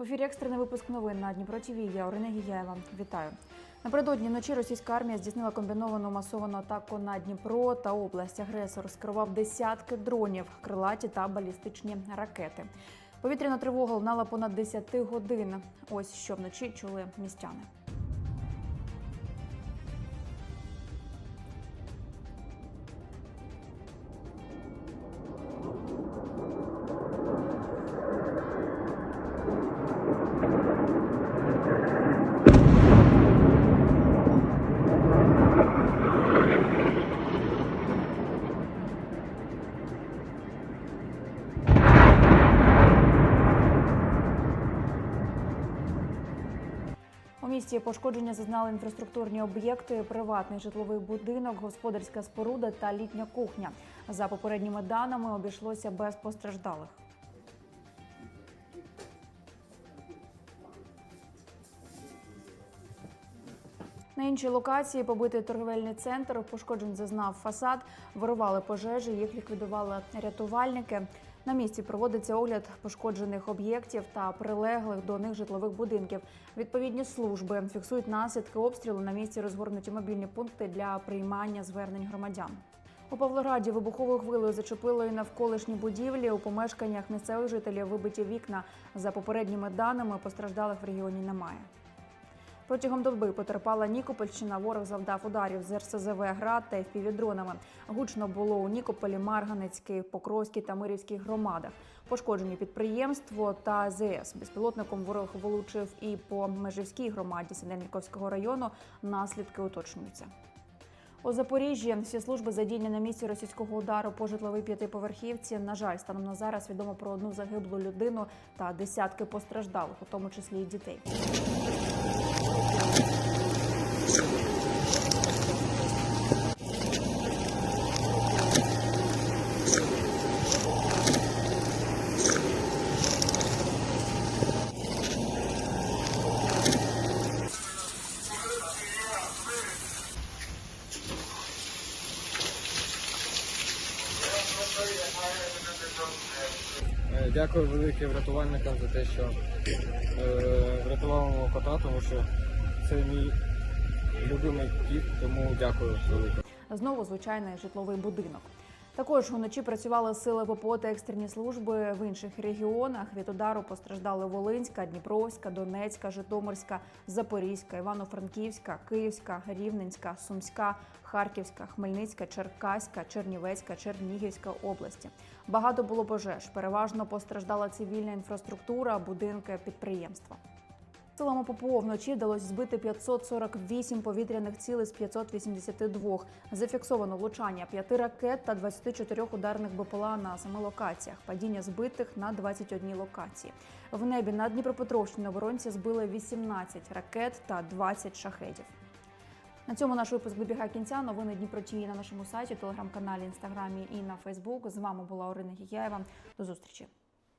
В ефірі екстрений випуск новин на Дніпро ТВ. Я Орина Гіяєва. Вітаю. Напередодні ночі російська армія здійснила комбіновану масовану атаку на Дніпро та область. Агресор скерував десятки дронів, крилаті та балістичні ракети. Повітряна тривога лунала понад 10 годин. Ось що вночі чули містяни. Місті пошкодження зазнали інфраструктурні об'єкти, приватний житловий будинок, господарська споруда та літня кухня. За попередніми даними обійшлося без постраждалих. На іншій локації побитий торговельний центр, пошкоджень зазнав фасад, вирували пожежі, їх ліквідували рятувальники. На місці проводиться огляд пошкоджених об'єктів та прилеглих до них житлових будинків. Відповідні служби фіксують наслідки обстрілу. На місці розгорнуті мобільні пункти для приймання звернень громадян. У Павлограді вибуховою хвилею зачепило і навколишні будівлі. У помешканнях місцевих жителів вибиті вікна. За попередніми даними постраждалих в регіоні немає. Протягом доби потерпала Нікопольщина. Ворог завдав ударів з РСЗВ «Град» та FPV-дронами. Гучно було у Нікополі, Марганецькій, Покровській та Мирівській громадах. Пошкоджені підприємство та ЗС. Безпілотником ворог влучив і по Межівській громаді Синельниковського району. Наслідки уточнюються. У Запоріжжі всі служби задіяні на місці російського удару по житловій п'ятиповерхівці. На жаль, станом на зараз відомо про одну загиблу людину та десятки постраждалих, у тому числі і дітей. Дякую велике врятувальникам за те, що е, врятували мого кота, тому що це мій любимий кіт, тому дякую велике. Знову звичайний житловий будинок. Також уночі працювали сили ППО та екстрені служби в інших регіонах. Від удару постраждали Волинська, Дніпровська, Донецька, Житомирська, Запорізька, Івано-Франківська, Київська, Рівненська, Сумська, Харківська, Хмельницька, Черкаська, Чернівецька, Чернігівська області. Багато було пожеж. Переважно постраждала цивільна інфраструктура, будинки, підприємства. Силами ППО вночі вдалося збити 548 повітряних цілей з 582. Зафіксовано влучання 5 ракет та 24 ударних БПЛА на семи локаціях. Падіння збитих на 21 локації. В небі над Дніпропетровщиною оборонці збили 18 ракет та 20 шахедів. На цьому наш випуск добігає кінця. Новини Дніпро ТВ на нашому сайті, телеграм-каналі, інстаграмі і на Фейсбук. З вами була Орина Гігяєва. До зустрічі.